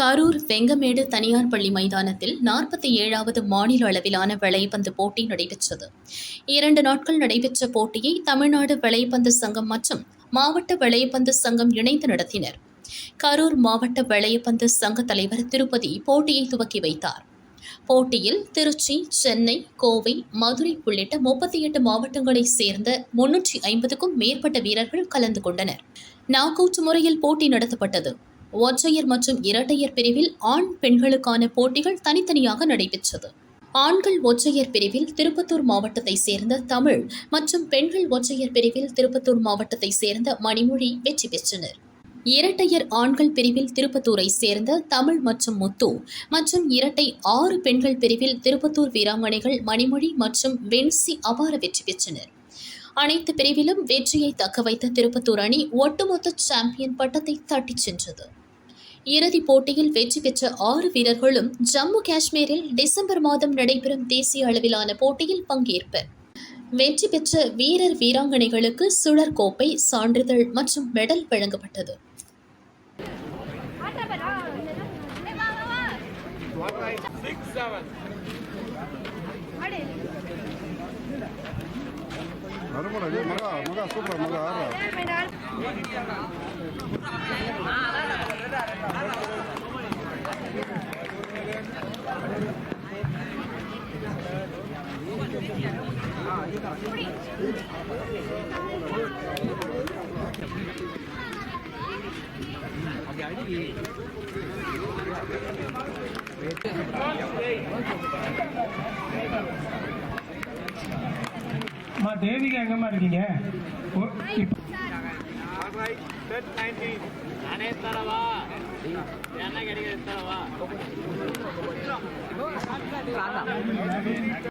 கரூர் வெங்கமேடு தனியார் பள்ளி மைதானத்தில் நாற்பத்தி ஏழாவது மாநில அளவிலான விளைபந்து போட்டி நடைபெற்றது. இரண்டு நாட்கள் நடைபெற்ற போட்டியை தமிழ்நாடு விளைபந்து சங்கம் மற்றும் மாவட்ட விளைபந்து சங்கம் இணைந்து நடத்தினர். கரூர் மாவட்ட விளையப்பந்து சங்க தலைவர் திருப்பதி போட்டியை துவக்கி வைத்தார். போட்டியில் திருச்சி சென்னை கோவை மதுரை உள்ளிட்ட முப்பத்தி எட்டு மாவட்டங்களைச் சேர்ந்த முன்னூற்றி ஐம்பதுக்கும் மேற்பட்ட வீரர்கள் கலந்து கொண்டனர். நாக் அவுட் முறையில் போட்டி நடத்தப்பட்டது. ஒற்றையர் மற்றும் இரட்டையர் பிரிவில் ஆண் பெண்களுக்கான போட்டிகள் தனித்தனியாக நடைபெற்றது. ஆண்கள் ஒற்றையர் பிரிவில் திருப்பத்தூர் மாவட்டத்தை சேர்ந்த தமிழ் மற்றும் பெண்கள் ஒற்றையர் பிரிவில் திருப்பத்தூர் மாவட்டத்தை சேர்ந்த மணிமொழி வெற்றி பெற்றனர். இரட்டையர் ஆண்கள் பிரிவில் திருப்பத்தூரை சேர்ந்த தமிழ் மற்றும் முத்து மற்றும் இரட்டை ஆறு பெண்கள் பிரிவில் திருப்பத்தூர் வீராங்கனைகள் மணிமொழி மற்றும் வென்சி அபார வெற்றி பெற்றனர். அனைத்து பிரிவிலும் வெற்றியை தக்கவைத்த திருப்பத்தூர் அணி ஒட்டுமொத்த சாம்பியன் பட்டத்தை தட்டிச் சென்றது. இறுதிப் போட்டியில் வெற்றி பெற்ற ஆறு வீரர்களும் ஜம்மு காஷ்மீரில் டிசம்பர் மாதம் நடைபெறும் தேசிய அளவிலான போட்டியில் பங்கேற்பர் வெற்றி பெற்ற வீரர் வீராங்கனைகளுக்கு சுழற்கோப்பை சான்றிதழ் மற்றும் மெடல் வழங்கப்பட்டது. மகா மகா சூப்பர் மகா அம்மா தேவிகா எங்கம்மா இருக்கீங்க? நானே தரவா என்ன கிடைக்கிறது தரவா.